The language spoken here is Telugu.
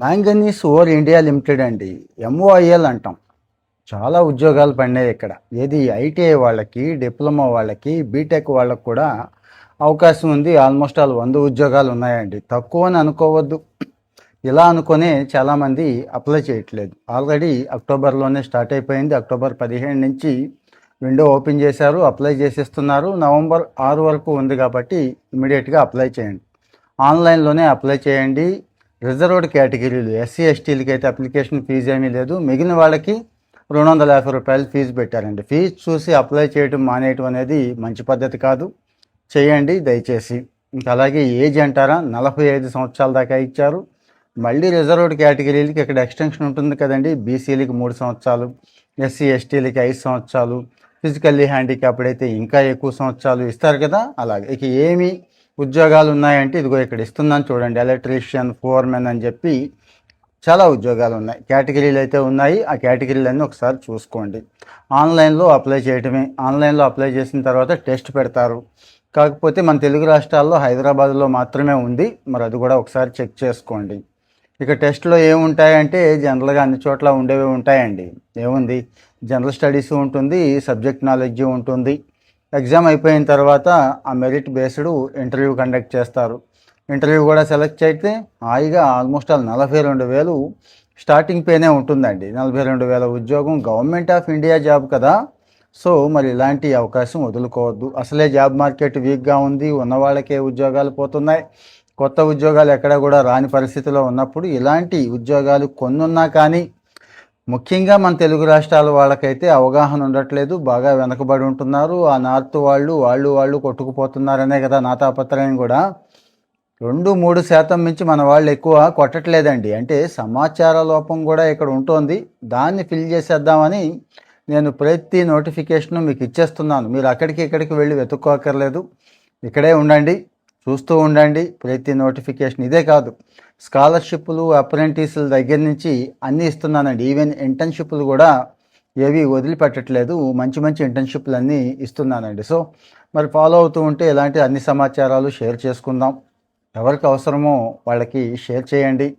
మ్యాంగనీస్ ఓర్ ఇండియా లిమిటెడ్ అండి ఎంఓఐఎల్ అంటాం. చాలా ఉద్యోగాలు పడినాయి ఇక్కడ. ఏది ఐటీఐ వాళ్ళకి డిప్లొమా వాళ్ళకి బీటెక్ వాళ్ళకి కూడా అవకాశం ఉంది. ఆల్మోస్ట్ ఆల్ వంద ఉద్యోగాలు ఉన్నాయండి. తక్కువ అని అనుకోవద్దు. ఇలా అనుకునే చాలామంది అప్లై చేయట్లేదు. ఆల్రెడీ అక్టోబర్లోనే స్టార్ట్ అయిపోయింది. అక్టోబర్ పదిహేను నుంచి విండో ఓపెన్ చేశారు అప్లై చేసేస్తున్నారు. నవంబర్ ఆరు వరకు ఉంది కాబట్టి ఇమీడియట్గా అప్లై చేయండి. ఆన్లైన్లోనే అప్లై చేయండి. రిజర్వ్డ్ కేటగిరీలు ఎస్సీ ఎస్టీలకి అయితే అప్లికేషన్ ఫీజు ఏమీ లేదు. మిగిలిన వాళ్ళకి రెండు వందల యాభై రూపాయలు ఫీజు పెట్టారండి. ఫీజు చూసి అప్లై చేయడం మానేయటం అనేది మంచి పద్ధతి కాదు. చేయండి దయచేసి. ఇంకా అలాగే ఏజ్ అంటారా? నలభై ఐదు సంవత్సరాల దాకా ఇచ్చారు. మళ్ళీ రిజర్వ్డ్ కేటగిరీలకి ఇక్కడ ఎక్స్టెన్షన్ ఉంటుంది కదండి. బీసీలకి మూడు సంవత్సరాలు ఎస్సీ ఎస్టీలకి ఐదు సంవత్సరాలు ఫిజికల్లీ హ్యాండిక్యాప్డ్ అయితే ఇంకా ఎక్కువ సంవత్సరాలు ఇస్తారు కదా. అలాగే ఇక ఏమి ఉద్యోగాలు ఉన్నాయంటే ఇదిగో ఇక్కడ ఇస్తున్నాను చూడండి. ఎలక్ట్రీషియన్ ఫోర్మెన్ అని చెప్పి చాలా ఉద్యోగాలు ఉన్నాయి కేటగిరీలు అయితే ఉన్నాయి. ఆ కేటగిరీలన్నీ ఒకసారి చూసుకోండి. ఆన్లైన్లో అప్లై చేయటమే. ఆన్లైన్లో అప్లై చేసిన తర్వాత టెస్ట్ పెడతారు. కాకపోతే మన తెలుగు రాష్ట్రాల్లో హైదరాబాద్లో మాత్రమే ఉంది. మరి అది కూడా ఒకసారి చెక్ చేసుకోండి. ఇక టెస్ట్లో ఏముంటాయంటే జనరల్గా అన్ని చోట్ల ఉండేవి ఉంటాయండి. ఏముంది? జనరల్ స్టడీస్ ఉంటుంది సబ్జెక్ట్ నాలెడ్జ్ ఉంటుంది. ఎగ్జామ్ అయిపోయిన తర్వాత ఆ మెరిట్ బేస్డ్ ఇంటర్వ్యూ కండక్ట్ చేస్తారు. ఇంటర్వ్యూ కూడా సెలెక్ట్ అయితే హాయిగా ఆల్మోస్ట్ ఆల్ నలభై రెండు వేలు స్టార్టింగ్ పేనే ఉంటుందండి. నలభై రెండు వేల ఉద్యోగం గవర్నమెంట్ ఆఫ్ ఇండియా జాబ్ కదా. సో మరి ఇలాంటి అవకాశం వదులుకోవద్దు. అసలే జాబ్ మార్కెట్ వీక్గా ఉంది ఉన్న వాళ్ళకే ఉద్యోగాలు పోతున్నాయి. కొత్త ఉద్యోగాలు ఎక్కడ కూడా రాని పరిస్థితిలో ఉన్నప్పుడు ఇలాంటి ఉద్యోగాలు కొన్నున్నా కానీ ముఖ్యంగా మన తెలుగు రాష్ట్రాల వాళ్ళకైతే అవగాహన ఉండట్లేదు బాగా వెనకబడి ఉంటున్నారు. ఆ నార్త్ వాళ్ళు వాళ్ళు వాళ్ళు కొట్టుకుపోతున్నారనే కదా నా తాపత్రయం కూడా. రెండు మూడు శాతం మించి మన వాళ్ళు ఎక్కువ కొట్టట్లేదండి. అంటే సమాచార లోపం కూడా ఇక్కడ ఉంటుంది. దాన్ని ఫిల్ చేసేద్దామని నేను ప్రతి నోటిఫికేషన్ మీకు ఇచ్చేస్తున్నాను. మీరు అక్కడికి ఇక్కడికి వెళ్ళి వెతుక్కోకర్లేదు ఇక్కడే ఉండండి. చూస్తూ ఉండండి. ప్రతి నోటిఫికేషన్ ఇదే కాదు. స్కాలర్షిప్లు అప్రెంటిస్ల దగ్గర నుంచి అన్నీ ఇస్తున్నానండి. ఈవెన్ ఇంటర్న్షిప్లు కూడా ఏవి వదిలిపెట్టట్లేదు. మంచి మంచి ఇంటర్న్షిప్లు అన్నీ ఇస్తున్నానండి. సో మరి ఫాలో అవుతూ ఉంటే ఇలాంటి అన్ని సమాచారాలు షేర్ చేసుకుందాం. ఎవరికి అవసరమో వాళ్ళకి షేర్ చేయండి.